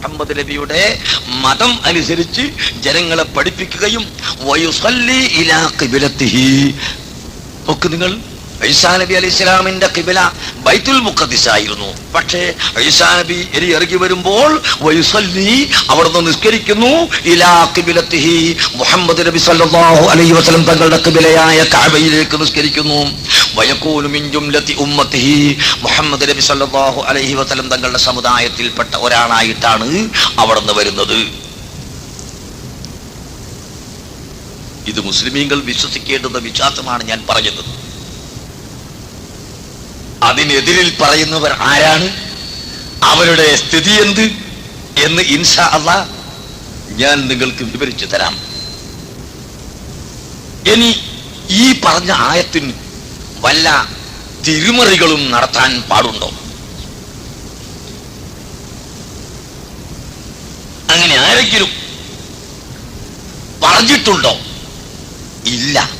മുഹമ്മദ് നബിയുടെ മതം അനുസരിച്ച് ജനങ്ങളെ പഠിപ്പിക്കുകയും നിങ്ങൾ. ഐസാ നബി അലി ഇസ്ലാമിന്റെ കിബില ബൈത്തുൽ മുഖദിസായിരുന്നു പക്ഷേ ഐസാ നബി എരി ഇറങ്ങി വരുമ്പോൾ വൈസല്ലി അവിടുന്ന് നിസ്കരിക്കുന്നു. ഇലാ കിബിലത്തിഹി മുഹമ്മദ് നബി സല്ലല്ലാഹു അലൈഹി വസല്ലം തങ്ങളുടെ കിബിലയായ കഅബയിലേക്ക് നിസ്കരിക്കുന്നു. വയക്കൂനു മിൻ ജുംലത്തി ഉമ്മത്തിഹി മുഹമ്മദ് നബി സല്ലല്ലാഹു അലൈഹി വസല്ലം തങ്ങളുടെ സമുദായത്തിൽപ്പെട്ട ഒരാളായിട്ടാണ് അവിടുന്ന് വരുന്നത്. ഇത് മുസ്ലിമീങ്ങൾ വിശ്വസിക്കേണ്ടുന്ന വിശ്വാസമാണ് ഞാൻ പറഞ്ഞത്. അതിനെതിരിൽ പറയുന്നവർ ആരാണ്? അവരുടെ സ്ഥിതി എന്ത്? എന്ന് ഇൻഷാ അല്ല ഞാൻ നിങ്ങൾക്ക് വിവരിച്ചു തരാം. ഇനി ഈ പറഞ്ഞ ആയത്തിന് വല്ല തിരുമറികളും നടത്താൻ പാടുണ്ടോ? അങ്ങനെ ആരെങ്കിലും പറഞ്ഞിട്ടുണ്ടോ? ഇല്ല.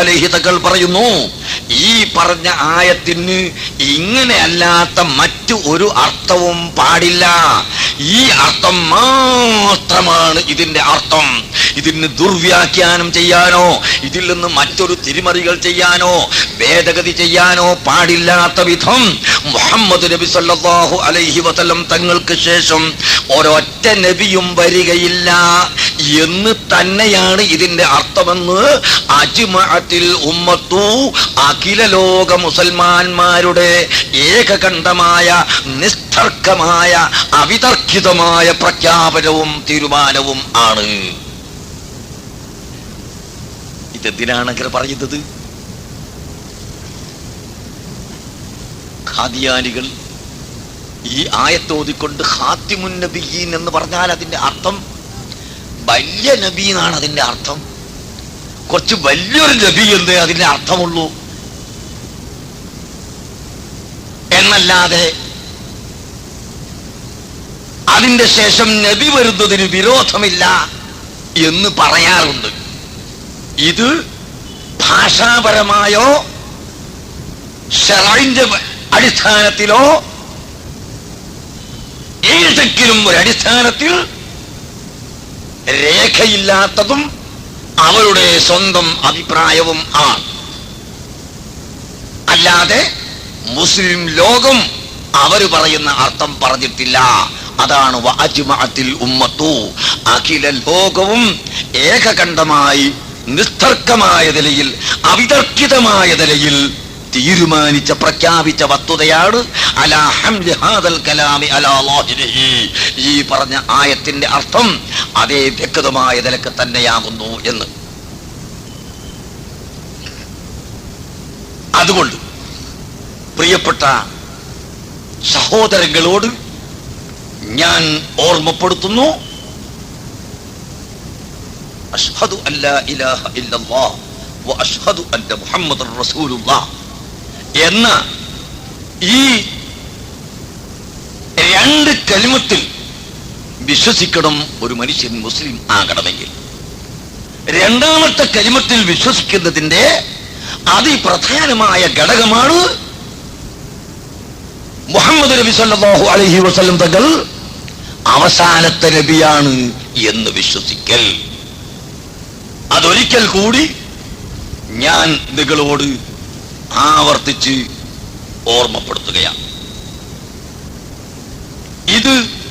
അലൈഹി പറയുന്നു ഈ പറഞ്ഞ ആയത്തിന് ഇങ്ങനെയല്ലാത്ത മറ്റു ഒരു അർത്ഥവും പാടില്ല. ഈ അർത്ഥം മാത്രമാണ് ഇതിന്റെ അർത്ഥം. ഇതിന് ദുർവ്യാഖ്യാനം ചെയ്യാനോ ഇതിൽ നിന്ന് മറ്റൊരു തിരിമറികൾ ചെയ്യാനോ ഭേദഗതി ചെയ്യാനോ പാടില്ലാത്ത വിധം മുഹമ്മദ് നബി സല്ലാഹു അലൈഹി വസല്ലം തങ്ങൾക്ക് ശേഷം ഒരൊറ്റ നബിയും വരികയില്ല. എന്ന് തന്നെയാണ് ഇതിന്റെ അർത്ഥമെന്ന് അജ്മഅത്തിൽ ഉമ്മത്തു അഖില ലോക മുസൽമാന്മാരുടെ ഏകകണ്ഠമായ നിസ്തർക്കമായ അവിതർക്കിതമായ പ്രഖ്യാപനവും തീരുമാനവും ആണ്. ഇതെന്തിനാണ് അങ്ങനെ പറയുന്നത്? ഖാദിയാനികൾ ഈ ആയത്തോതിക്കൊണ്ട് ഹാത്തിമുൻ നബിയീൻ എന്ന് പറഞ്ഞാൽ അതിന്റെ അർത്ഥം വലിയ നബി എന്നാണ് അതിന്റെ അർത്ഥം. കുറച്ച് വലിയൊരു നബി എന്നേ അതിന്റെ അർത്ഥമുള്ളൂ. എന്നല്ലാതെ അതിന്റെ ശേഷം നബി വരുന്നതിന് വിരോധമില്ല എന്ന് പറയാറുണ്ട്. ഇത് ഭാഷാപരമായോ ഷറൈന്റെ അടിസ്ഥാനത്തിലോ ഏതെങ്കിലും ഒരു അടിസ്ഥാനത്തിൽ രേഖയില്ലാത്തതും അവരുടെ സ്വന്തം അഭിപ്രായവും ആണ്. അല്ലാതെ മുസ്ലിം ലോകം അവർ പറയുന്ന അർത്ഥം പറഞ്ഞിട്ടില്ല. അതാണ് വഅജ്മഅത്തിൽ ഉമ്മത്തു. അഖില ലോകവും ഏകകണ്ഠമായി നിസ്തർക്കമായ നിലയിൽ അവിതർക്കിതമായ നിലയിൽ തീരുമാനിച്ച പ്രഖ്യാപിച്ച വസ്തുതയാണ് ഈ പറഞ്ഞ ആയത്തിന്റെ അർത്ഥം അതേ വ്യക്തമായ നിലയ്ക്ക് തന്നെയാകുന്നു എന്ന്. അതുകൊണ്ട് പ്രിയപ്പെട്ട സഹോദരങ്ങളോട് ഞാൻ ഓർമ്മപ്പെടുത്തുന്നു അഷ്ഹദു അല്ലാ ഇലാഹ ഇല്ലല്ലാഹ് വ അഷ്ഹദു അന്ന മുഹമ്മദർ റസൂലുള്ളാഹ്. എന്ന ഈ രണ്ട് കലിമത്തിൽ വിശ്വസിക്കണം ഒരു മനുഷ്യൻ മുസ്ലിം ആകണമെങ്കിൽ. രണ്ടാമത്തെ കലിമത്തിൽ വിശ്വസിക്കുന്നതിന്റെ അതിപ്രധാനമായ ഘടകമാണ് മുഹമ്മദ് നബി സല്ലാഹു അലഹി വസ്ലം തങ്ങൾ അവസാനത്തെ നബിയാണ് എന്ന് വിശ്വസിക്കൽ. അതൊരിക്കൽ കൂടി ഞാൻ നിങ്ങളോട് ആവർത്തിച്ച് ഓർമ്മപ്പെടുത്തുകയാണ്. ഇത്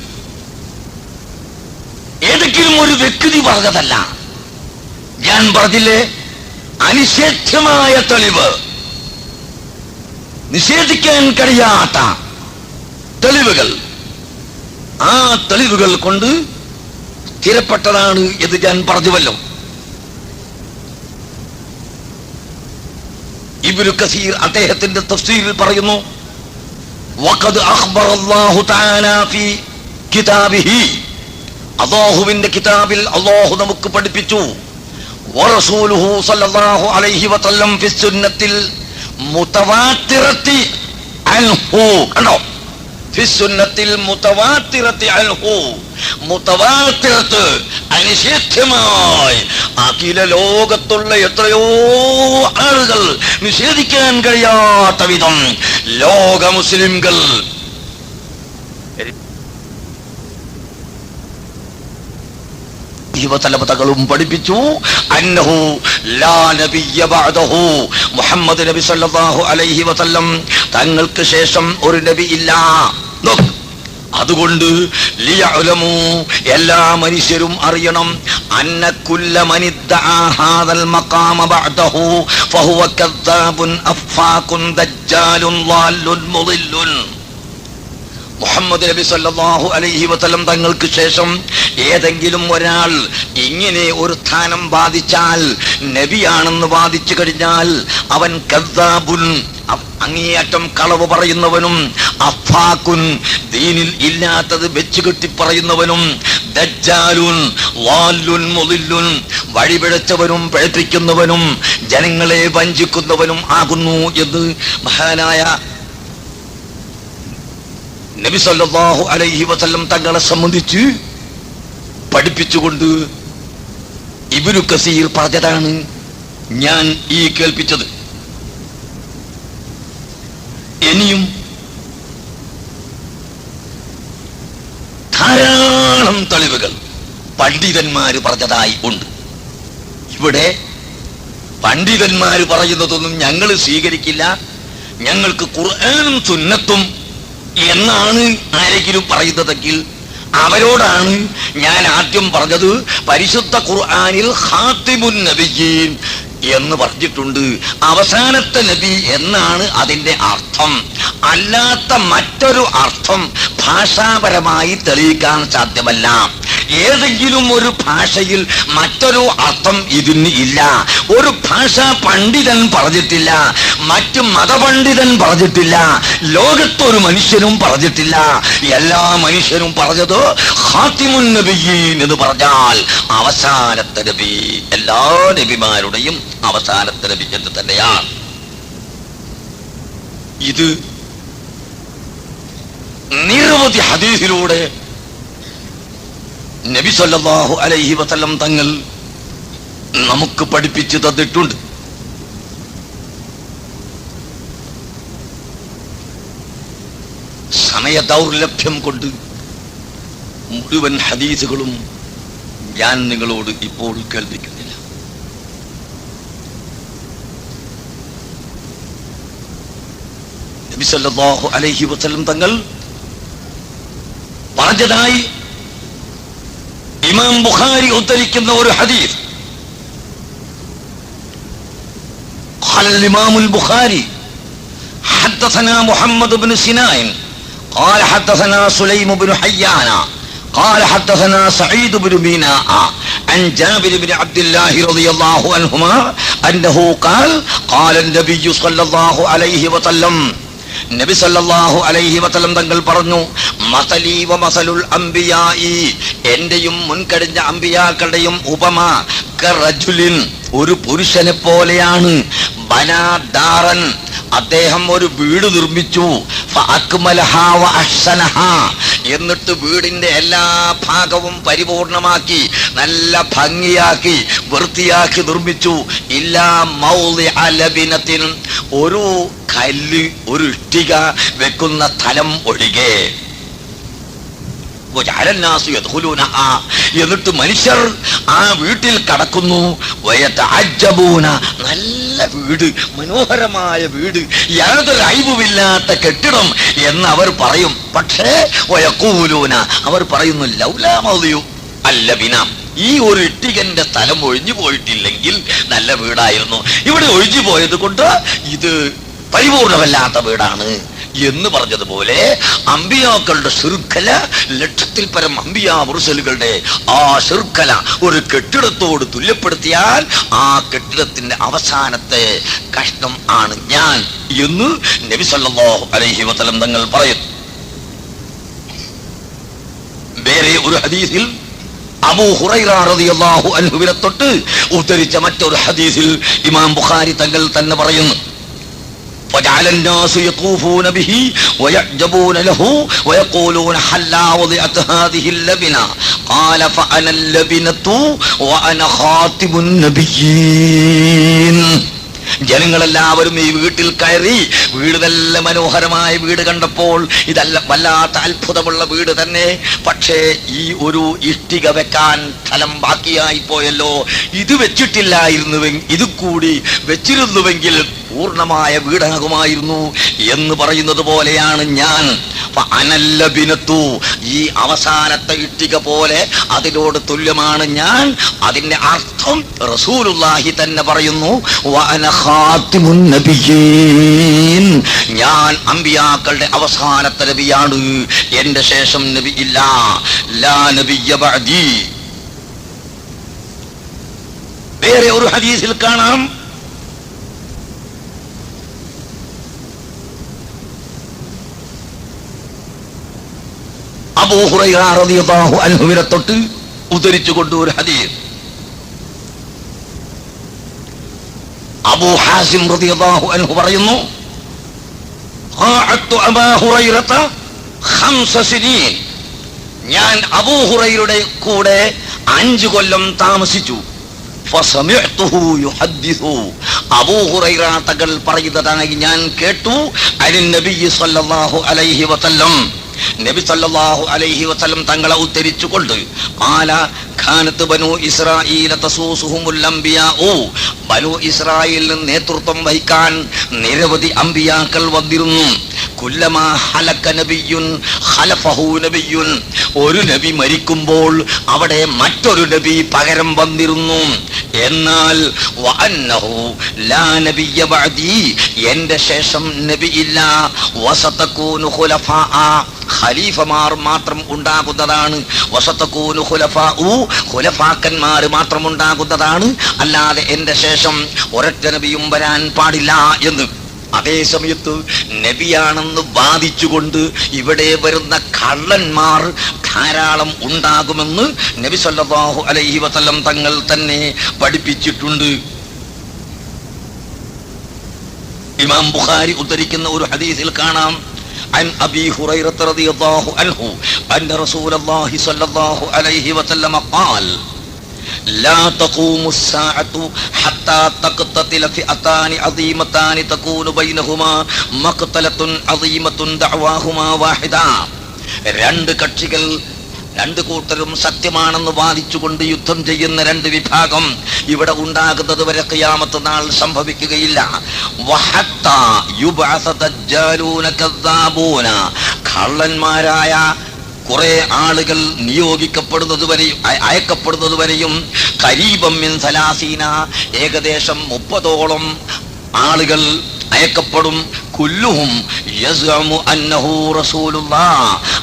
ഏതെങ്കിലും ഒരു വ്യക്തി പറഞ്ഞതല്ല. ഞാൻ പറഞ്ഞില്ലേ അനിഷേധ്യമായ തെളിവ്. നിഷേധിക്കാൻ കഴിയാത്ത തെളിവുകൾ. ആ തെളിവുകൾ കൊണ്ട് സ്ഥിരപ്പെട്ടതാണ് എന്ന് ഞാൻ പറഞ്ഞുവല്ലോ. ഇബ്നു കസീർ അദ്ദേഹത്തിന്റെ തഫ്സീറിൽ പറയുന്നു വഖദ് അഖബറ അല്ലാഹു തആല ഫീ കിതാബിഹി. അല്ലാഹുവിന്റെ കിതാബിൽ അല്ലാഹു നമുക്ക് പഠിപ്പിച്ചു വറസൂലുഹു സല്ലല്ലാഹു അലൈഹി വസല്ലം ഫി സുന്നത്തിൽ മുതവാത്തിറത്തി അൻഹു. കണ്ടോ? ഫി സുന്നത്തിൽ മുതവാത്തിറത്തി അൻഹു. മുത്തവാത്തിരത്ത് അനിഷേധ്യമായി. അഖില ലോകത്തുള്ള എത്രയോ ആളുകൾ നിഷേധിക്കാൻ കഴിയാത്ത വിധം ലോക മുസ്ലിംകൾ ജീവതലപതകളും പഠിപ്പിച്ചു. അന്നഹു ലാ നബിയ ബഅദഹു. മുഹമ്മദ് നബി സല്ലല്ലാഹു അലൈഹി വസല്ലം തങ്ങൾക്ക് ശേഷം ഒരു നബി ഇല്ല. നോക്ക്. അതുകൊണ്ട് എല്ലാ മനുഷ്യരും അറിയണം മുഹമ്മദ് നബി സല്ലാഹു അലൈഹി വസല്ലം തങ്ങൾക്ക് ശേഷം ഏതെങ്കിലും ഒരാൾ ഇങ്ങനെ ഒരു സ്ഥാനം ബാധിച്ചാൽ നബിയാണെന്ന് ബാധിച്ചു കഴിഞ്ഞാൽ അവൻ കദ്ദാബുൻ അങ്ങേയറ്റം കളവ് പറയുന്നവനും അഫാക്കുൻ ദീനിൽ ഇല്ലാത്തത് വെച്ച് കെട്ടി പറയുന്നവനും ദജ്ജാലുൻ വാല്ലുൻ മുളില്ലുൻ വഴിപിഴച്ചവനും പിഴപ്പിക്കുന്നവനും ജനങ്ങളെ വഞ്ചിക്കുന്നവനും ആകുന്നു എന്ന് മഹാനായ നബി സല്ലല്ലാഹു അലൈഹി വസല്ലം തങ്ങളെ സംബന്ധിച്ച് പഠിപ്പിച്ചുകൊണ്ട് ഇബ്നു കസീർ പറഞ്ഞതാണ് ഞാൻ ഈ കേൾപ്പിച്ചത്. ഇനിയും ധാരാളം തെളിവുകൾ പണ്ഡിതന്മാർ പറഞ്ഞതായി ഉണ്ട്. ഇവിടെ പണ്ഡിതന്മാര് പറയുന്നതൊന്നും ഞങ്ങൾ സ്വീകരിക്കില്ല. ഞങ്ങൾക്ക് ഖുർആനും സുന്നത്തും എന്നാണ് ആരെങ്കിലും പറയുന്നതെങ്കിൽ അവരോടാണ് ഞാൻ ആദ്യം പറഞ്ഞത്. പരിശുദ്ധ ഖുർആാനിൽ ഹാത്തിമുൻ നബിയീൻ എന്ന് പറഞ്ഞിട്ടുണ്ട്. അവസാനത്തെ നബി എന്നാണ് അതിന്റെ അർത്ഥം. അല്ലാത്ത മറ്റൊരു അർത്ഥം ഭാഷാപരമായി തെളിയിക്കാൻ സാധ്യമല്ല. ഏതെങ്കിലും ഒരു ഭാഷയിൽ മറ്റൊരു അർത്ഥം ഇതിന് ഇല്ല. ഒരു ഭാഷ പണ്ഡിതൻ പറഞ്ഞിട്ടില്ല. മറ്റു മതപണ്ഡിതൻ പറഞ്ഞിട്ടില്ല. ലോകത്തൊരു മനുഷ്യനും പറഞ്ഞിട്ടില്ല. എല്ലാ മനുഷ്യനും പറഞ്ഞത് ഹാത്തിമുൻ നബിയീൻ എന്ന് പറഞ്ഞാൽ അവസാനത്തെ നബി. എല്ലാ നബിമാരുടെയും അവസാനത്തെ നബി എന്ന് തന്നെയാണ്. ഇത് നിരവധി ഹദീസിലൂടെ നബി സല്ലാഹു അലൈഹി വസല്ലം തങ്ങൾ നമുക്ക് പഠിപ്പിച്ചു തന്നിട്ടുണ്ട്. സമയ ദൗർലഭ്യം കൊണ്ട് മുഴുവൻ ഹദീസുകളും ഞാൻ നിങ്ങളോട് ഇപ്പോൾ കേൾപ്പിക്കുന്നില്ല നബി സല്ലല്ലാഹു അലൈഹി വസല്ലം തങ്ങൾ പറഞ്ഞതായി ഇമാം ബുഖാരി ഉദ്ധരിക്കുന്ന ഒരു ഹദീസ് قال الإمام البخاري حدثنا محمد بن سنان قال حدثنا سليم بن حيان قال حدثنا سعيد بن ميناء عن جابر بن عبد الله رضي الله عنهما أنه قال قال النبي صلى الله عليه وسلم നബി സല്ലല്ലാഹു അലൈഹി വസല്ലം തങ്ങൾ പറഞ്ഞു മസലി വ മസലുൽ അംബിയായി എന്റെയും മുൻകഴിഞ്ഞ അമ്പിയാക്കളുടെയും ഉപമ കറജുലിൻ ഒരു പുരുഷനെ പോലെയാണ് ബനാദാറൻ അദ്ദേഹം ഒരു വീട് നിർമ്മിച്ചു ഫഅക്മലഹാ വ അഹ്സനഹാ. എന്നിട്ട് വീടിന്റെ എല്ലാ ഭാഗവും പരിപൂർണമാക്കി നല്ല ഭംഗിയാക്കി വൃത്തിയാക്കി നിർമ്മിച്ചു ഇല്ലാ മൗലി അലബിനത്തിനും ഒരു കല്ല് ഒരു ഇഷ്ടിക വെക്കുന്ന സ്ഥലം ഒഴികെ. എന്നിട്ട് മനുഷ്യർ ആ വീട്ടിൽ കടക്കുന്നു. നല്ല വീട് മനോഹരമായ വീട്. യാതൊരു അയവുമില്ലാത്ത കെട്ടിടം എന്ന് അവർ പറയും. പക്ഷേ വയക്കൂലൂന അവർ പറയുന്നു ലൗലാ മൗലിയു അല്ല ബിനാം ഈ ഒരു ഇട്ടികന്റെ സ്ഥലം ഒഴിഞ്ഞു പോയിട്ടില്ലെങ്കിൽ നല്ല വീടായിരുന്നു. ഇവിടെ ഒഴിഞ്ഞു പോയത് കൊണ്ട് ഇത് പരിപൂർണമല്ലാത്ത വീടാണ്. എന്ന് പറഞ്ഞതുപോലെ അമ്പിയാക്കളുടെ ശൃംഖല ലക്ഷത്തിൽ പരം അമ്പിയാ മുറുസലുകളുടെ ആ ശൃംഖല ഒരു കെട്ടിടത്തോട് തുല്യപ്പെടുത്തിയാൽ ആ കെട്ടിടത്തിന്റെ അവസാനത്തെ കഷ്ണം ആണ് ഞാൻ എന്ന് നബി സല്ലല്ലാഹു അലൈഹി വസല്ലം തങ്ങൾ പറയുന്നു വേറെ ഒരു ഹദീസിൽ അബൂ അൻഹുവിനെ തൊട്ട് ഉദ്ധരിച്ച മറ്റൊരു ഹദീസിൽ ഇമാം ബുഖാരി തങ്ങൾ തന്നെ പറയുന്നു. وجعل الناس يطوفون به ويعجبون له ويقولون حلا وضعت هذه اللبنة قال فأنا اللبنة وأنا خاتم النبيين ജനങ്ങളെല്ലാവരും ഈ വീട്ടിൽ കയറി വീട് നല്ല മനോഹരമായ വീട് കണ്ടപ്പോൾ ഇതല്ല വല്ലാത്ത അത്ഭുതമുള്ള വീട് തന്നെ പക്ഷേ ഈ ഒരു ഇഷ്ടിക വെക്കാൻ സ്ഥലം ബാക്കിയായി പോയല്ലോ ഇത് വെച്ചിട്ടില്ലായിരുന്നുവെങ്കിൽ ഇത് കൂടി വെച്ചിരുന്നുവെങ്കിൽ പൂർണമായ വീടകമായിരുന്നു എന്ന് പറയുന്നത് പോലെയാണ് ഞാൻ. അനല്ലബിനത്തു അനല്ല ബിനത്തു. ഈ അവസാനത്തെ ഇട്ടിക പോലെ അതിനോട് തുല്യമാണ് ഞാൻ. അതിന്റെ അർത്ഥം റസൂലുല്ലാഹി തന്നെ പറയുന്നു. ഞാൻ അമ്പിയാക്കളുടെ അവസാനത്തെ നബിയാണ്. എന്റെ ശേഷം നബി ഇല്ല. ലാ നബിയ വേറെ ഒരു ഹദീസിൽ കാണാം. അബൂ ഹുറൈറ റളിയല്ലാഹു അൻഹുവിനെ തൊട്ട് ഉദ്ധരിച്ചുകൊണ്ട് ഒരു ഹദീസ്. അബൂ ഹാസിം റളിയല്ലാഹു അൻഹു പറയുന്നു ഖാഅത്തു അബാ ഹുറൈറത ഖംസ സിനീൻ. ഞാൻ അബൂ ഹുറൈറയുടെ കൂടെ അഞ്ചു കൊല്ലം താമസിച്ചു. ഞാൻ കേട്ടു. തങ്ങളെ ഉദ്ധരിച്ചുകൊണ്ട് ഇസ്രായേലിന് നേതൃത്വം വഹിക്കാൻ നിരവധി അമ്പിയാക്കൾ വന്നിരുന്നു. ഒരു നബി മരിക്കുമ്പോൾ അവിടെ മറ്റൊരു നബി പകരം വന്നിരുന്നു. എന്നാൽ എന്റെ ശേഷം നബി ഇല്ല. വസതകൂനു ഖുലഫാഅ ഖലീഫമാർ മാത്രം ഉണ്ടാകുന്നതാണ്. വസതകൂനു ഖുലഫാഉ ഖുലഫാക്കന്മാർ മാത്രം ഉണ്ടാകുന്നതാണ്. അല്ലാതെ എന്റെ ശേഷം ഒരൊറ്റ നബിയും വരാൻ പാടില്ല എന്ന്. അതേ സമയത്ത് നബിയാണെന്ന് വാദിച്ചുകൊണ്ട് ഇവിടെ വരുന്ന കള്ളന്മാർ ധാരാളം ഉണ്ടാകുമെന്ന് നബി സല്ലല്ലാഹു അലൈഹി വസല്ലം തങ്ങൾ തന്നെ പഠിപ്പിച്ചിട്ടുണ്ട് ഇമാം ബുഖാരി ഉദ്ധരിക്കുന്ന ഒരു ഹദീസിൽ കാണാം عن أبي هريرة رضي الله عنه أن رسول الله صلى الله عليه وسلم قال لا تقوم الساعة حتى تقتتل فئتان عظيمتان تكون بينهما مقتلة عظيمة دعواهما واحدة രണ്ട് കക്ഷികൾ രണ്ട് കൂട്ടരും സത്യമാണെന്ന് വാദിച്ചുകൊണ്ട് യുദ്ധം ചെയ്യുന്ന രണ്ട് വിഭാഗം ഇവിടെ ഉണ്ടാകുന്നത് വരെ ഖിയാമത്ത് നാൾ സംഭവിക്കുകയില്ല വഹത്ത യുബ്അസ ദജ്ജാലൂന കദ്ദാബൂന കള്ളന്മാരായ കുറെ ആളുകൾ നിയോഗിക്കപ്പെടുന്നത് വരെയും അയക്കപ്പെടുന്നത് വരെയും കരീബം മിൻ സലാസീന ഏകദേശം മുപ്പതോളം ആളുകൾ അയക്കപ്പെടും. കുല്ലുഹും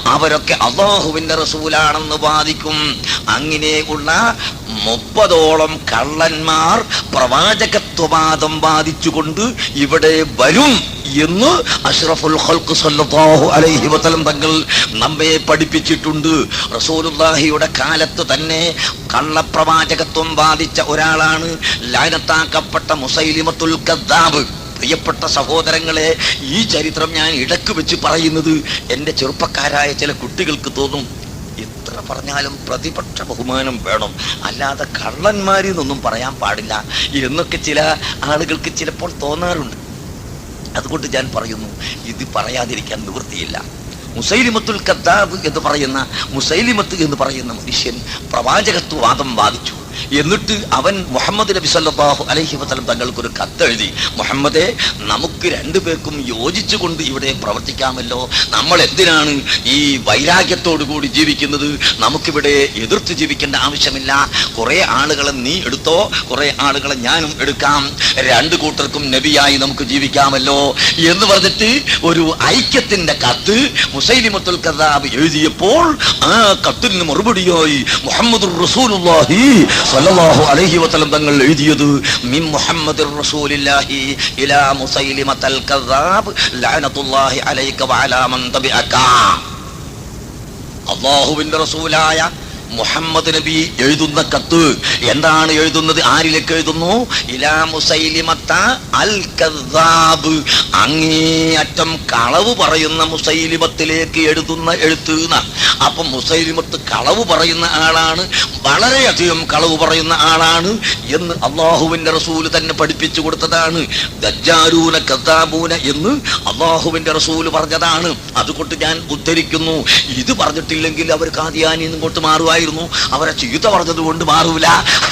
അവരൊക്കെ അള്ളാഹുവിന്റെ റസൂലാണെന്ന് വാദിക്കും. അങ്ങനെയുള്ള മുപ്പതോളം കള്ളന്മാർ പ്രവാചകത്വവാദം വാദിച്ചുകൊണ്ട് ഇവിടെ വരും. എന്ന് അഷ്റഫുൽ ഖൽഖ് സല്ലല്ലാഹു അലൈഹി വസല്ലം തങ്ങൾ നമ്മെ പഠിപ്പിച്ചിട്ടുണ്ട്. റസൂലുള്ളാഹിയുടെ കാലത്ത് തന്നെ കള്ളപ്രവാചകത്വം ബാധിച്ച ഒരാളാണ് ലാനത്താക്കപ്പെട്ട മുസൈലിമത്തുൽ കദ്ദാബ്. പ്രിയപ്പെട്ട സഹോദരങ്ങളെ ഈ ചരിത്രം ഞാൻ ഇടയ്ക്ക് വെച്ച് പറയുന്നത് എന്റെ ചെറുപ്പക്കാരായ ചില കുട്ടികൾക്ക് തോന്നും. എത്ര പറഞ്ഞാലും പ്രതിപക്ഷ ബഹുമാനം വേണം. അല്ലാതെ കള്ളന്മാരിൽ നിന്നൊന്നും പറയാൻ പാടില്ല. എന്നൊക്കെ ചില ആളുകൾക്ക് ചിലപ്പോൾ തോന്നാറുണ്ട്. അതുകൊണ്ട് ഞാൻ പറയുന്നു ഇത് പറയാതിരിക്കാൻ നിവൃത്തിയില്ല. മുസൈലിമത്തുൽ കദ്ദാബ് എന്ന് പറയുന്ന മുസൈലിമത്ത് എന്ന് പറയുന്ന മനുഷ്യൻ പ്രവാചകത്വവാദം വാദിച്ചു. എന്നിട്ട് അവൻ മുഹമ്മദ് നബി സല്ലാഹു അലൈഹി വസ്ലം തങ്ങൾക്കൊരു കത്തെഴുതി മുഹമ്മദെ നമുക്ക് രണ്ടുപേർക്കും യോജിച്ചുകൊണ്ട് ഇവിടെ പ്രവർത്തിക്കാമല്ലോ. നമ്മൾ എന്തിനാണ് ഈ വൈരാഗ്യത്തോടു കൂടി ജീവിക്കുന്നത്? നമുക്കിവിടെ എതിർത്ത് ജീവിക്കേണ്ട ആവശ്യമില്ല. കുറെ ആളുകളെ നീ എടുത്തോ? കുറെ ആളുകളെ ഞാനും എടുക്കാം. രണ്ടു കൂട്ടർക്കും നബിയായി നമുക്ക് ജീവിക്കാമല്ലോ. എന്ന് പറഞ്ഞിട്ട് ഒരു ഐക്യത്തിന്റെ കത്ത് മുസൈലിമത്തുൽ കദാബ് എഴുതിയപ്പോൾ ആ കത്തിന് മറുപടിയായി മുഹമ്മദ് റസൂലുള്ളാഹി സ്വല്ലല്ലാഹു അലൈഹി വസല്ലം തങ്ങൾ എഴുതിയത് മിൻ മുഹമ്മദ് റസൂലില്ലാഹി ഇലാ മുസൈലിമത്തൽ കദാബ് ലഅനത്തുല്ലാഹി അലൈക വഅലാ മൻ തബിഅക. അള്ളാഹുവിന്റെ റസൂലായ മുഹമ്മദ് നബി എഴുതുന്ന കത്ത്. എന്താണ് എഴുതുന്നത്? ആരിലേക്ക് എഴുതുന്നു? ഇലാ അൽ കദാബ് അങ്ങേയറ്റം കളവ് പറയുന്ന മുസൈലിമത്തിലേക്ക് എഴുതുന്ന എഴുത്ത്. അപ്പം മുസൈലിമത്ത് കളവ് പറയുന്ന ആളാണ് വളരെയധികം കളവ് പറയുന്ന ആളാണ് എന്ന് അള്ളാഹുവിന്റെ റസൂൽ തന്നെ പഠിപ്പിച്ചു കൊടുത്തതാണ്. ദജ്ജാരൂന കദാബൂന എന്ന് അള്ളാഹുവിന്റെ റസൂൽ പറഞ്ഞതാണ്. അതുകൊണ്ട് ഞാൻ ഉദ്ധരിക്കുന്നു. ഇത് പറഞ്ഞിട്ടില്ലെങ്കിൽ അവർ കാതിയാനി ഇങ്ങോട്ട് മാറുമായിരുന്നു അവരെ ചീത്ത പറഞ്ഞത് കൊണ്ട് മാറൂല.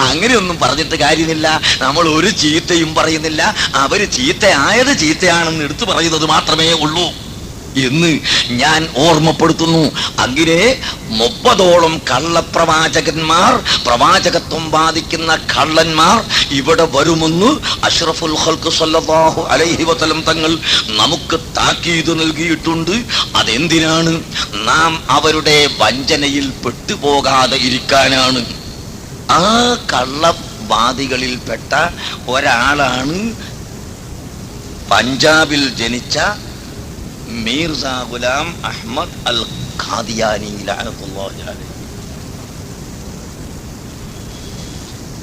അങ്ങനെയൊന്നും പറഞ്ഞിട്ട് കാര്യമില്ല. നമ്മൾ ഒരു ചീത്തയും പറയുന്നില്ല. അവർ ചീത്തയായത് ചീത്തയാണെന്ന് എടുത്തു പറയുന്നത് മാത്രമേ ഉള്ളൂ. എന്ന് ഞാൻ ഓർമ്മപ്പെടുത്തുന്നു. അങ്ങനെ മുപ്പതോളം കള്ളപ്രവാചകന്മാർ പ്രവാചകത്വം ബാധിക്കുന്ന കള്ളന്മാർ ഇവിടെ വരുമെന്ന് അഷ്റഫുൽ സല്ലല്ലാഹു അലൈഹി വസല്ലം തങ്ങൾ നമുക്ക് താക്കീത് നൽകിയിട്ടുണ്ട്. അതെന്തിനാണ്? നാം അവരുടെ വഞ്ചനയിൽ പെട്ടുപോകാതെ ഇരിക്കാനാണ്. ആ കള്ളവാദികളിൽപ്പെട്ട ഒരാളാണ് പഞ്ചാബിൽ ജനിച്ച മീർസ ഗുലാം അഹമ്മദ് അൽ ഖാദിയാനി.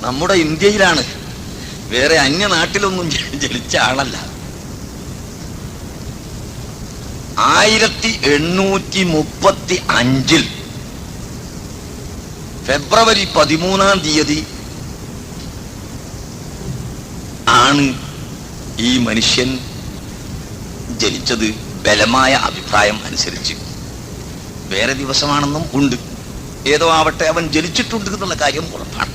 നമ്മുടെ ഇന്ത്യയിലാണ്. വേറെ അന്യ നാട്ടിലൊന്നും ജനിച്ച ആളല്ല. ആയിരത്തി എണ്ണൂറ്റി മുപ്പത്തി അഞ്ചിൽ ഫെബ്രുവരി പതിമൂന്നാം തീയതി ആണ് ഈ മനുഷ്യൻ ജനിച്ചത്. ബലമായ അഭിപ്രായം അനുസരിച്ച്. വേറെ ദിവസമാണെന്നും ഉണ്ട്. ഏതോ ആവട്ടെ അവൻ ജനിച്ചിട്ടുണ്ട് എന്നുള്ള കാര്യം ഉറപ്പാണ്.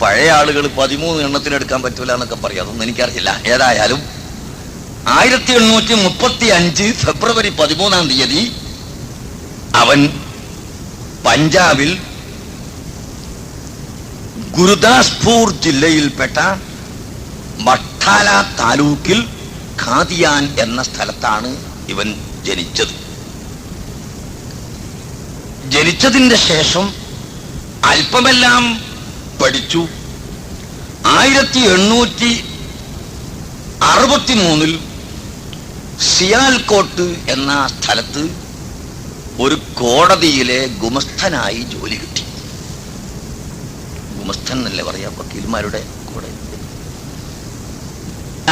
പഴയ ആളുകൾ പതിമൂന്ന് എണ്ണത്തിന് എടുക്കാൻ പറ്റൂല എന്നൊക്കെ പറയും. അതൊന്നും എനിക്കറിയില്ല. ഏതായാലും ആയിരത്തി എണ്ണൂറ്റി മുപ്പത്തി അഞ്ച് ഫെബ്രുവരി പതിമൂന്നാം തീയതി അവൻ പഞ്ചാബിൽ ഗുരുദാസ്പൂർ ജില്ലയിൽപ്പെട്ട മട്ടാല താലൂക്കിൽ ഖാദിയാൻ എന്ന സ്ഥലത്താണ് ഇവൻ ജനിച്ചത്. ജനിച്ചതിന്റെ ശേഷം അല്പമെല്ലാം പഠിച്ചു. ആയിരത്തി എണ്ണൂറ്റി അറുപത്തി മൂന്നിൽ സിയാൽകോട്ട് എന്ന സ്ഥലത്ത് ഒരു കോടതിയിലെ ഗുമസ്ഥനായി ജോലി കിട്ടി ഗുമസ്ഥൻ എന്നല്ലേ പറയാം വക്കീൽമാരുടെ കൂടെ.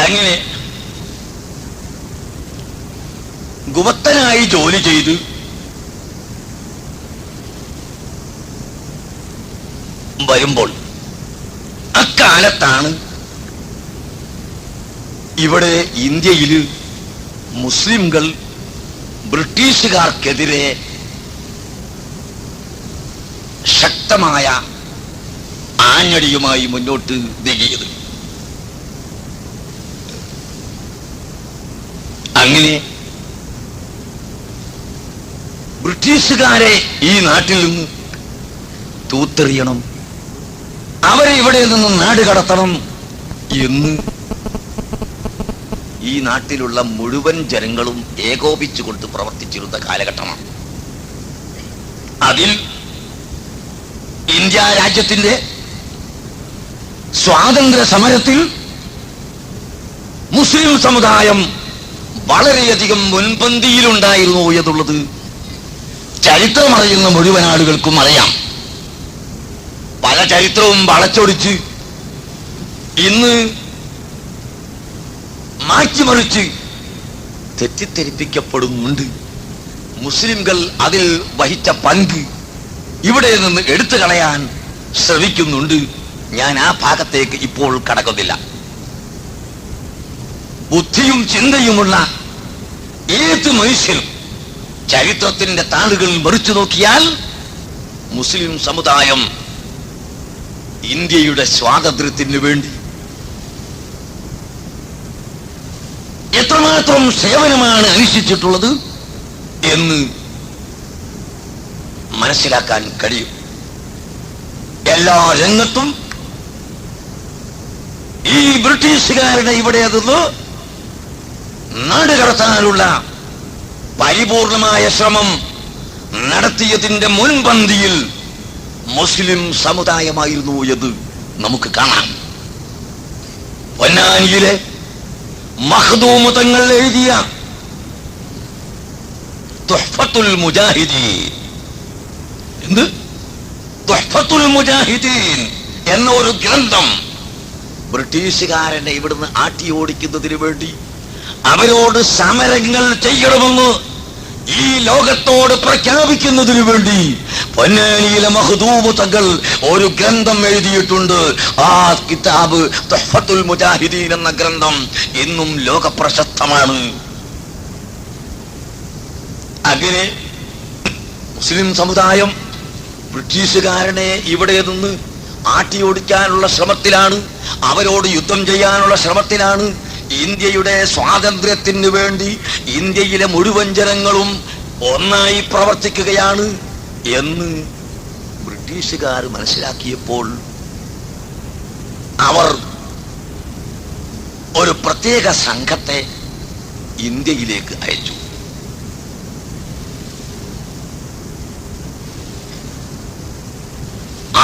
അങ്ങനെ ഗുമത്തനായി ജോലി ചെയ്ത് വരുമ്പോൾ അക്കാലത്താണ് ഇവിടെ ഇന്ത്യയിൽ മുസ്ലിംകൾ ബ്രിട്ടീഷുകാർക്കെതിരെ ശക്തമായ ആഞ്ഞടിയുമായി മുന്നോട്ട് നീങ്ങിയത്. അങ്ങനെ ബ്രിട്ടീഷുകാരെ ഈ നാട്ടിൽ നിന്ന് തൂത്തെറിയണം. അവരെ ഇവിടെ നിന്ന് നാട് കടത്തണം എന്ന് ഈ നാട്ടിലുള്ള മുഴുവൻ ജനങ്ങളും ഏകോപിച്ചുകൊണ്ട് പ്രവർത്തിച്ചിരുന്ന കാലഘട്ടമാണ്. അതിൽ ഇന്ത്യ രാജ്യത്തിന്റെ സ്വാതന്ത്ര്യ സമരത്തിൽ മുസ്ലിം സമുദായം വളരെയധികം മുൻപന്തിയിലുണ്ടായിരുന്നു എന്നുള്ളത് ചരിത്രമറിയുന്ന മുഴുവൻ ആളുകൾക്കും അറിയാം. പല ചരിത്രവും വളച്ചൊടിച്ച് ഇന്ന് മാറ്റിമറിച്ച് തെറ്റിദ്ധരിപ്പിക്കപ്പെടുന്നുണ്ട്. മുസ്ലിംകൾ അതിൽ വഹിച്ച പങ്ക് ഇവിടെ നിന്ന് എടുത്തു കളയാൻ ശ്രമിക്കുന്നുണ്ട്. ഞാൻ ആ ഭാഗത്തേക്ക് ഇപ്പോൾ കടക്കുന്നില്ല. ബുദ്ധിയും ചിന്തയുമുള്ള ഏത് മനുഷ്യനും ചരിത്രത്തിന്റെ താളുകൾ മറിച്ചു നോക്കിയാൽ മുസ്ലിം സമുദായം ഇന്ത്യയുടെ സ്വാതന്ത്ര്യത്തിന് വേണ്ടി എത്രമാത്രം സേവനമാണ് അനുഷ്ഠിച്ചിട്ടുള്ളത് എന്ന് മനസ്സിലാക്കാൻ കഴിയും. എല്ലാ രംഗത്തും ഈ ബ്രിട്ടീഷുകാരുടെ ഇവിടെ അതൊന്ന് നാട് കടത്താനുള്ള പരിപൂർണമായ ശ്രമം നടത്തിയതിന്റെ മുൻപന്തിയിൽ മുസ്ലിം സമുദായമായിരുന്നു എന്ന് നമുക്ക് കാണാം. പൊന്നാനിയിലെ മഹദൂമ തങ്ങൾ എഴുതിയ തുഹ്ഫത്തുൽ മുജാഹിദീൻ. എന്ത്? തുഹ്ഫത്തുൽ മുജാഹിദീൻ എന്ന ഒരു ഗ്രന്ഥം ബ്രിട്ടീഷുകാരനെ ഇവിടുന്ന് ആട്ടി ഓടിക്കുന്നതിന് വേണ്ടി അവരോട് സമരങ്ങൾ ചെയ്യണമെന്ന് ഈ ലോകത്തോട് പ്രഖ്യാപിക്കുന്നതിന് വേണ്ടി പൊന്നാനിയിലെ മഹദൂബ് തങ്ങൾ ഒരു ഗ്രന്ഥം എഴുതിയിട്ടുണ്ട്. ആ കിതാബ് മുജാഹിദീൻ എന്ന ഗ്രന്ഥം ഇന്നും ലോകപ്രശസ്തമാണ്. അങ്ങനെ മുസ്ലിം സമുദായം ബ്രിട്ടീഷുകാരനെ ഇവിടെ നിന്ന് ആട്ടിയോടിക്കാനുള്ള ശ്രമത്തിലാണ് അവരോട് യുദ്ധം ചെയ്യാനുള്ള ശ്രമത്തിലാണ്. ഇന്ത്യയുടെ സ്വാതന്ത്ര്യത്തിന് വേണ്ടി ഇന്ത്യയിലെ മുഴുവൻ ജനങ്ങളും ഒന്നായി പ്രവർത്തിക്കുകയാണ് എന്ന് ബ്രിട്ടീഷുകാർ മനസ്സിലാക്കിയപ്പോൾ അവർ ഒരു പ്രത്യേക സംഘത്തെ ഇന്ത്യയിലേക്ക് അയച്ചു.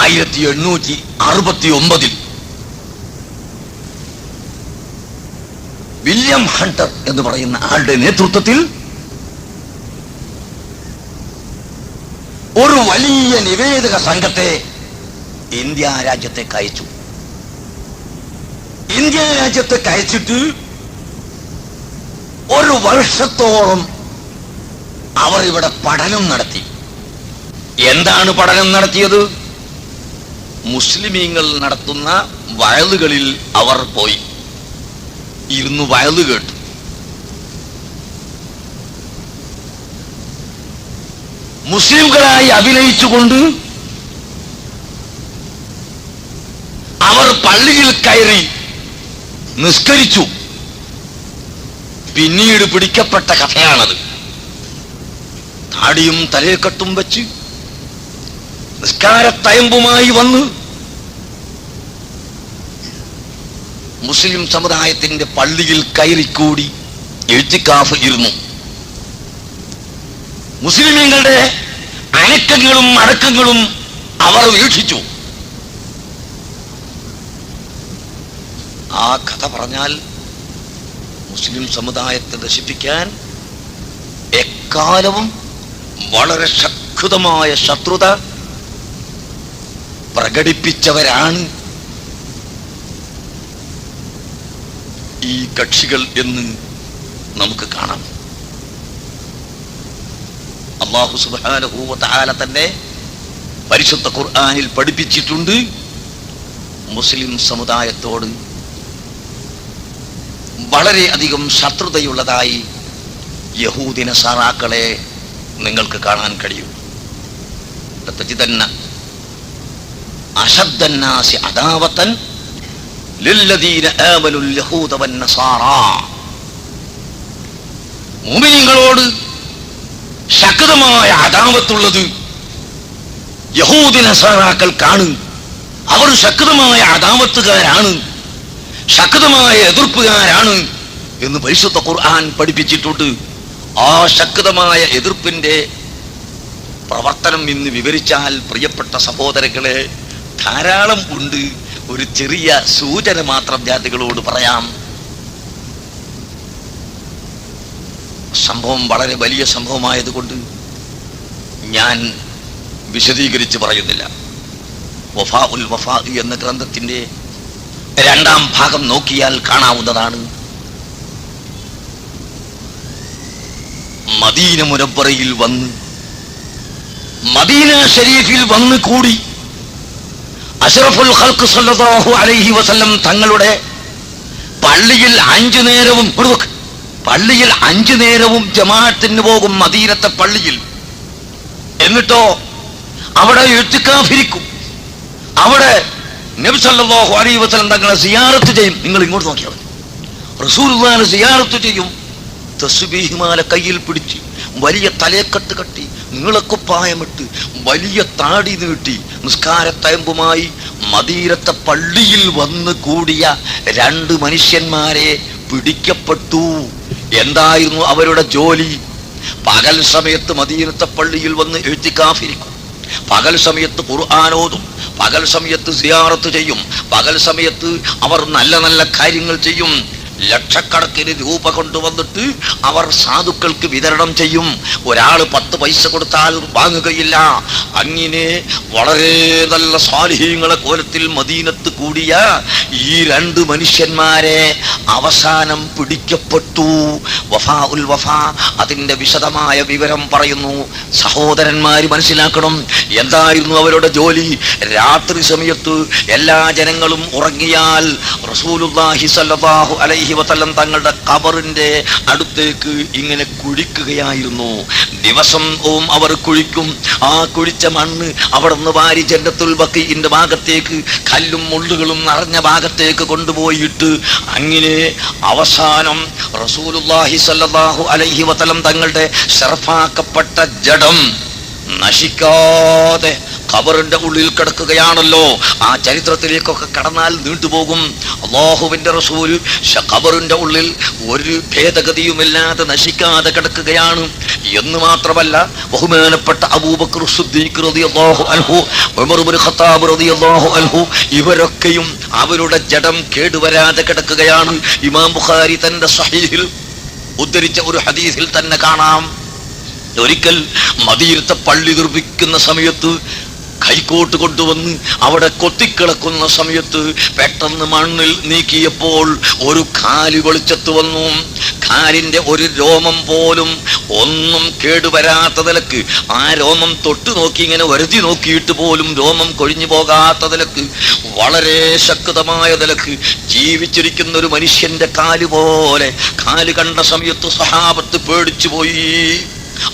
ആയിരത്തി എണ്ണൂറ്റി അറുപത്തി ഒമ്പതിൽ വില്യം ഹണ്ടർ എന്ന് പറയുന്ന ആളുടെ നേതൃത്വത്തിൽ ഒരു വലിയ നിവേദക സംഘത്തെ ഇന്ത്യ രാജ്യത്തെ അയച്ചു. ഇന്ത്യ രാജ്യത്തെ അയച്ചിട്ട് ഒരു വർഷത്തോളം അവർ ഇവിടെ പഠനം നടത്തി. എന്താണ് പഠനം നടത്തിയത്? മുസ്ലിമീങ്ങൾ നടത്തുന്ന വയലുകളിൽ അവർ പോയി. ഇരുന്ന് വയലു കേട്ടു. മുസ്ലിംകളായി അഭിനയിച്ചുകൊണ്ട് അവർ പള്ളിയിൽ കയറി നിസ്കരിച്ചു. പിന്നീട് പിടിക്കപ്പെട്ട കഥയാണത്. താടിയും തലയക്കെട്ടും വെച്ച് നിസ്കാരത്തയമ്പുമായി വന്ന് മുസ്ലിം സമുദായത്തിന്റെ പള്ളിയിൽ കയറിക്കൂടി എഴുത്തിക്കാഫ് ഇരുന്നു മുസ്ലിമീങ്ങളുടെ അനക്കങ്ങളും അടക്കങ്ങളും അവർ വീക്ഷിച്ചു. ആ കഥ പറഞ്ഞാൽ മുസ്ലിം സമുദായത്തെ നശിപ്പിക്കാൻ എക്കാലവും വളരെ ശക്തമായ ശത്രുത പ്രകടിപ്പിച്ചവരാണ് ഈ കക്ഷികൾ എന്ന് നമുക്ക് കാണാം. അള്ളാഹു സുബാനഹൂവ താല തന്നെ പരിശുദ്ധ ഖുർആാനിൽ പഠിപ്പിച്ചിട്ടുണ്ട്. മുസ്ലിം സമുദായത്തോട് വളരെയധികം ശത്രുതയുള്ളതായി യഹൂദിന സാറാക്കളെ നിങ്ങൾക്ക് കാണാൻ കഴിയും. അശബ്ദന്നാസി അദാവത്തൻ മുഅ്മിനീങ്ങളോട് ശക്തമായ അദാവത്തുള്ളത് യഹൂദി നസാറാക്കൾക്കാണ്. അവർ ശക്തമായ അദാവത്തുകാരാണ്. ശക്തമായ എതിർപ്പുകാരാണ് എന്ന് പരിശുദ്ധ ഖുർആൻ പഠിപ്പിച്ചിട്ടുണ്ട്. ആ ശക്തമായ എതിർപ്പിന്റെ പ്രവർത്തനം ഇന്ന് വിവരിച്ചാൽ പ്രിയപ്പെട്ട സഹോദരങ്ങളെ ധാരാളം ഉണ്ട്. ഒരു ചെറിയ സൂചന മാത്രം ജാതികളോട് പറയാം. സംഭവം വളരെ വലിയ സംഭവമായതുകൊണ്ട് ഞാൻ വിശദീകരിച്ച് പറയുന്നില്ല. വഫാ ഉൽ വഫാ എന്ന ഗ്രന്ഥത്തിന്റെ രണ്ടാം ഭാഗം നോക്കിയാൽ കാണാവുന്നതാണ്. മദീന മുരപ്പറയിൽ വന്ന് മദീന ഷരീഫിൽ വന്ന് കൂടി അഷറഫുൽ ഖൽക്ക് സല്ലല്ലാഹു അലൈഹി വസല്ലം തങ്ങളുടെ പള്ളിയിൽ അഞ്ചു നേരവും പള്ളിയിൽ അഞ്ചു നേരവും ജമാഅത്തിന് പോകും മദീനത്തെ പള്ളിയിൽ. എന്നിട്ടോ അവിടെ എഴുത്തിക്കാഫിരിക്കും അവിടെ നബി സല്ലല്ലാഹു അലൈഹി വസല്ലം തങ്ങളെ സിയാറത്ത് ചെയ്യും. നിങ്ങൾ ഇങ്ങോട്ട് നോക്കിയാൽ റസൂലുള്ളാഹിനെ സിയാറത്ത് ചെയ്യും. തസ്ബീഹിമാല കയ്യിൽ പിടിച്ച് വലിയ തലയക്കെട്ട് കട്ടി നീളക്കുപ്പായമിട്ട് വലിയ താടി നീട്ടി നിസ്കാരത്തയമ്പുമായി മദീരത്തെ പള്ളിയിൽ വന്ന് കൂടിയ രണ്ട് മനുഷ്യന്മാരെ പിടിക്കപ്പെട്ടു. എന്തായിരുന്നു അവരുടെ ജോലി? പകൽ സമയത്ത് മദീനത്തെ പള്ളിയിൽ വന്ന് എഴുത്തിക്കാഫിരിക്കും. പകൽ സമയത്ത് ഖുർആാനോതും പകൽ സമയത്ത് സിയാറത്ത് ചെയ്യും. പകൽ സമയത്ത് അവർ നല്ല നല്ല കാര്യങ്ങൾ ചെയ്യും. ലക്ഷക്കണക്കിന് രൂപ കൊണ്ടുവന്നിട്ട് അവർ സാധുക്കൾക്ക് വിതരണം ചെയ്യും. ഒരാൾ പത്ത് പൈസ കൊടുത്താൽ വാങ്ങുകയില്ല. അങ്ങനെ വളരെ നല്ല സ്വാലിഹ്യങ്ങളെ കോലത്തിൽ മദീനത്ത് കൂടിയ ഈ രണ്ട് മനുഷ്യന്മാരെ അവസാനം പിടിക്കപ്പെട്ടു. വഫാ ഉൽ വഫാ അതിന്റെ വിശദമായ വിവരം പറയുന്നു. സഹോദരന്മാര് മനസ്സിലാക്കണം. എന്തായിരുന്നു അവരുടെ ജോലി? രാത്രി സമയത്ത് എല്ലാ ജനങ്ങളും ഉറങ്ങിയാൽ റസൂലുള്ളാഹി സ്വല്ലല്ലാഹു അലൈഹി വസല്ലം തങ്ങളുടെ കബറിന്റെ അടുത്തേക്ക് ഇങ്ങനെ കുഴിക്കുകയായിരുന്നു. ദിവസവും അവർ കുഴിക്കും. ആ കുഴിച്ച മണ്ണ് അവിടെ നിന്ന് വാരി ജന്നത്തുൽ ബക്കീന്റെ ഭാഗത്തേക്ക് കല്ലും മുള്ളുകളും നിറഞ്ഞ ഭാഗത്തേക്ക് കൊണ്ടുപോയിട്ട് അങ്ങനെ അവസാനം റസൂലുല്ലാഹി സല്ലാഹു അലൈഹി വസല്ലം തങ്ങളുടെ ഷർഫാക്കപ്പെട്ട ജഡം നശിക്കാതെ ഖബറിന്റെ ഉള്ളിൽ കിടക്കുകയാണല്ലോ. ആ ചരിത്രത്തിലേക്കൊക്കെ കടന്നാൽ നീണ്ടുപോകും. അള്ളാഹുവിന്റെ റസൂൽ ഖബറിന്റെ ഉള്ളിൽ ഒരു ഭേദഗതിയുമില്ലാതെ നശിക്കാതെ കിടക്കുകയാണ്. എന്ന് മാത്രമല്ല ബഹുമാനപ്പെട്ട അബൂബക്കർ ഖത്താബ് അൻഹു ഇവരൊക്കെയും അവരുടെ ജഡം കേടുവരാതെ കിടക്കുകയാണ്. ഇമാം ബുഖാരി തന്റെ സഹീഹിൽ ഉദ്ധരിച്ച ഒരു ഹദീസിൽ തന്നെ കാണാം. ഒരിക്കൽ മദീരത്തെ പള്ളി നിർമ്മിക്കുന്ന സമയത്ത് കൈക്കോട്ട് കൊണ്ടുവന്ന് അവിടെ കൊത്തിക്കിടക്കുന്ന സമയത്ത് പെട്ടെന്ന് മണ്ണിൽ നീക്കിയപ്പോൾ ഒരു കാൽ വെളിച്ചത്ത് വന്നു. കാലിന്റെ ഒരു രോമം പോലും ഒന്നും കേടുവരാത്ത നിലയ്ക്ക്. ആ രോമം തൊട്ടു നോക്കി ഇങ്ങനെ വരുതി നോക്കിയിട്ട് പോലും രോമം കൊഴിഞ്ഞു പോകാത്ത നിലയ്ക്ക് വളരെ ശക്തമായ നിലയ്ക്ക് ജീവിച്ചിരിക്കുന്ന ഒരു മനുഷ്യന്റെ കാൽ പോലെ. കാൽ കണ്ട സമയത്ത് സഹാബത്ത് പേടിച്ചു പോയി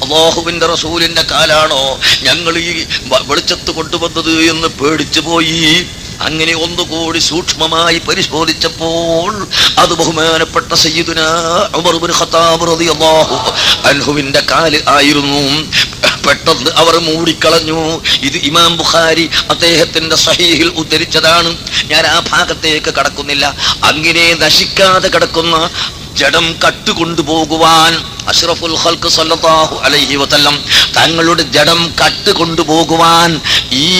അള്ളാഹുവിന്റെ റസൂലിന്റെ കാലാണോ ഞങ്ങൾ ഈ വെളിച്ചത്ത് കൊണ്ടുവന്നത് എന്ന് പേടിച്ചു പോയി. അങ്ങനെ ഒന്നുകൂടി സൂക്ഷ്മമായി പരിശോധിച്ചപ്പോൾ അത് ബഹുമാനപ്പെട്ട സയ്യിദുന ഖത്താബ് റളിയല്ലാഹു അൻഹുവിന്റെ കാൽ ആയിരുന്നു. പെട്ടെന്ന് അവർ മൂടിക്കളഞ്ഞു. ഇത് ഇമാം ബുഖാരി അദ്ദേഹത്തിന്റെ സഹീഹിൽ ഉദ്ധരിച്ചതാണ്. ഞാൻ ആ ഭാഗത്തേക്ക് കടക്കുന്നില്ല. അങ്ങനെ നശിക്കാതെ കിടക്കുന്ന ജഡം കട്ടുകൊണ്ടുപോകുവാൻ അഷ്റഫുൽ ഹൽക്ക് സല്ലാഹു അലൈഹി വസല്ലം തങ്ങളുടെ ജഡം കട്ടുകൊണ്ടുപോകുവാൻ ഈ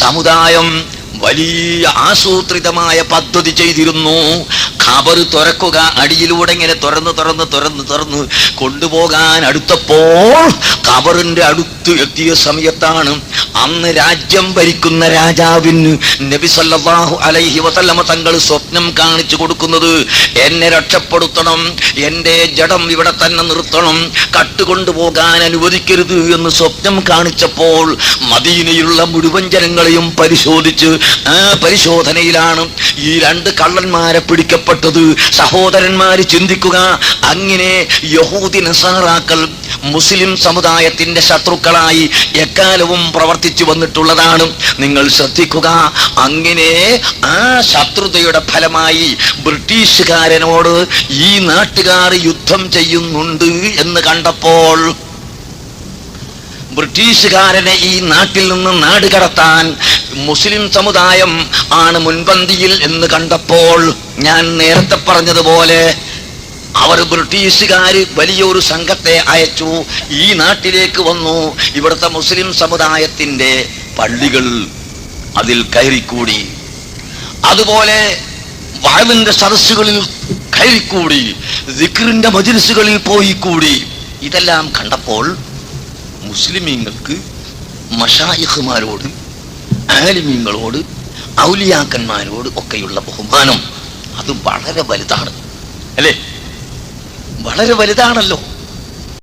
സമുദായം വലിയ ആസൂത്രിതമായ പദ്ധതി ചെയ്തിരുന്നു. ഖബർ തുറക്കുക അടിയിലൂടെ ഇങ്ങനെ തുറന്ന് തുറന്ന് തുറന്ന് തുറന്ന് കൊണ്ടുപോകാൻ അടുത്തപ്പോൾ ഖബറിന്റെ അടുത്ത് എത്തിയ സമയത്താണ് അന്ന് രാജ്യം ഭരിക്കുന്ന രാജാവിന് നബി സല്ലല്ലാഹു അലൈഹി വസല്ലമ തങ്ങൾ സ്വപ്നം കാണിച്ചു കൊടുക്കുന്നത് എന്നെ രക്ഷപ്പെടുത്തണം എന്റെ ജഡം ഇവിടെ തന്നെ നിർത്തണം കട്ടുകൊണ്ടുപോകാൻ അനുവദിക്കരുത് എന്ന് സ്വപ്നം കാണിച്ചപ്പോൾ മദീനയിലുള്ള മുഴുവൻ ജനങ്ങളെയും പരിശോധിച്ച് ആ പരിശോധനയിലാണ് ഈ രണ്ട് കള്ളന്മാരെ പിടിക്കപ്പെട്ടത്. സഹോദരന്മാര് ചിന്തിക്കുക അങ്ങനെ യഹൂദി മുസ്ലിം സമുദായത്തിന്റെ ശത്രുക്കളായി എക്കാലവും പ്രവർത്തിച്ചു വന്നിട്ടുള്ളതാണ്. നിങ്ങൾ ശ്രദ്ധിക്കുക അങ്ങനെ ആ ശത്രുതയുടെ ഫലമായി ബ്രിട്ടീഷുകാരനോട് ഈ നാട്ടുകാർ യുദ്ധം ചെയ്യുന്നുണ്ട് എന്ന് കണ്ടപ്പോൾ ബ്രിട്ടീഷുകാരനെ ഈ നാട്ടിൽ നിന്ന് നാട് കടത്താൻ മുസ്ലിം സമുദായം ആണ് മുൻപന്തിയിൽ എന്ന് കണ്ടപ്പോൾ ഞാൻ നേരത്തെ പറഞ്ഞതുപോലെ അവർ ബ്രിട്ടീഷുകാർ വലിയൊരു സംഘത്തെ അയച്ചു. ഈ നാട്ടിലേക്ക് വന്നു. ഇവിടുത്തെ മുസ്ലിം സമുദായത്തിന്റെ പള്ളികൾ അതിൽ കയറിക്കൂടി. അതുപോലെ വാഴവിന്റെ സദസ്സുകളിൽ കയറിക്കൂടി. ദിക്റിന്റെ മജിലിസുകളിൽ പോയി കൂടി ഇതെല്ലാം കണ്ടപ്പോൾ മുസ്ലിമീങ്ങൾക്ക് മഷായിഹുമാരോട് ആലിമീങ്ങളോട് ഔലിയാക്കന്മാരോട് ഒക്കെയുള്ള ബഹുമാനം. അത് വളരെ വലുതാണ്. അല്ലേ? വളരെ വലുതാണല്ലോ.